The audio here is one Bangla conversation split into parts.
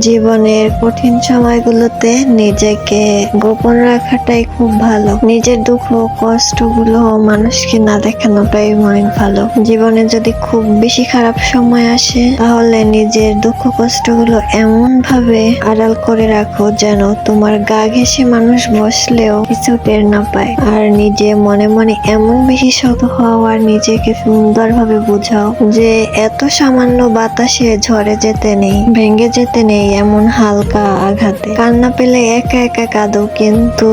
জীবনের কঠিন সময়গুলোতে নিজেকে গোপন রাখাটাই খুব ভালো। নিজের দুঃখ, কষ্টগুলো মানুষকে না দেখানোটাই অনেক ভালো। জীবনে যদি খুব বেশি খারাপ সময় আসে, তাহলে নিজের দুঃখ, কষ্টগুলো এমন ভাবে আড়াল করে রাখো যেন তোমার গা ঘেসে মানুষ বসলেও কিছু টের না পায়। আর নিজে মনে মনে এমন বেশি শত হও আর নিজেকে সুন্দরভাবে বুঝাও যে এত সামান্য বাতাসে ঝরে যেতে নেই, ভেঙে যেতে নেই। এমন হালকা আঘাতে। কান্না পেলে একা একা কাঁদো, কিন্তু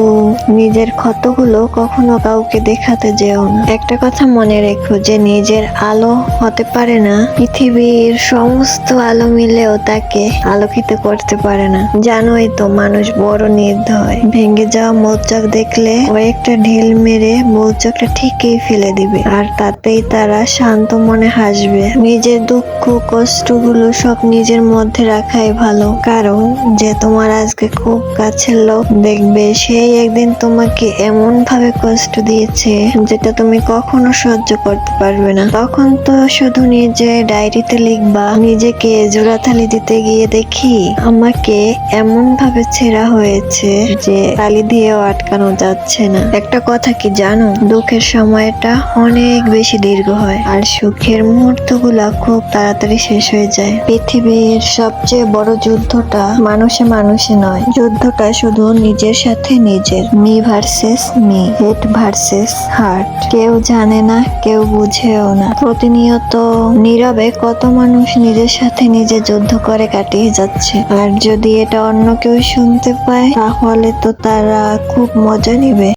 নিজের ক্ষতগুলো কখনো কাউকে দেখাতে যেও না। একটা কথা মনে রেখো যে নিজের আলো হতে পারে না, পৃথিবীর সমস্ত আলো মিলেও তাকে আলোকিত করতে পারে না। জানোই তো মানুষ বড় নির্দয়। ভেঙে যাওয়া মৌচাক দেখলে ও একটা ঢিল মেরে মৌচাকটা ঠিকই ফেলে দিবে, আর তাতেই তারা শান্ত মনে হাসবে। নিজের দুঃখ, কষ্টগুলো সব নিজের মধ্যে রাখাই ভালো। কারণ যে তোমার আজকে খুব কাছের লোক দেখবে, সেই একদিন তোমাকে এমন ভাবে কষ্ট দিয়েছে যেটা তুমি কখনো সহ্য করতে পারবে না। তখন তো শুধু নিজে ডায়েরিতে লিখবা, নিজেকে জোড়াতালি দিতে গিয়ে দেখি আমাকে এমন ভাবে ছেঁড়া হয়েছে যে তালি দিয়েও আটকানো যাচ্ছে না। একটা কথা কি জানো? দুঃখের সময়টা অনেক বেশি দীর্ঘ হয় আর সুখের মুহূর্তগুলা খুব তাড়াতাড়ি শেষ হয়ে যায়। পৃথিবীর সবচেয়ে বড় যুদ্ধটা মানুষে মানুষে নয়। যুদ্ধটা শুধু নিজের সাথে নিজের। Me versus me, head versus heart. কেউ জানে না, কেউ বুঝেও না। প্রতিনিয়ত নীরবে কত মানুষ নিজের সাথে নিজে যুদ্ধ করে কাটিয়ে যাচ্ছে। আর যদি এটা অন্য কেউ শুনতে পায়, তাহলে তো তারা খুব মজা নিবে।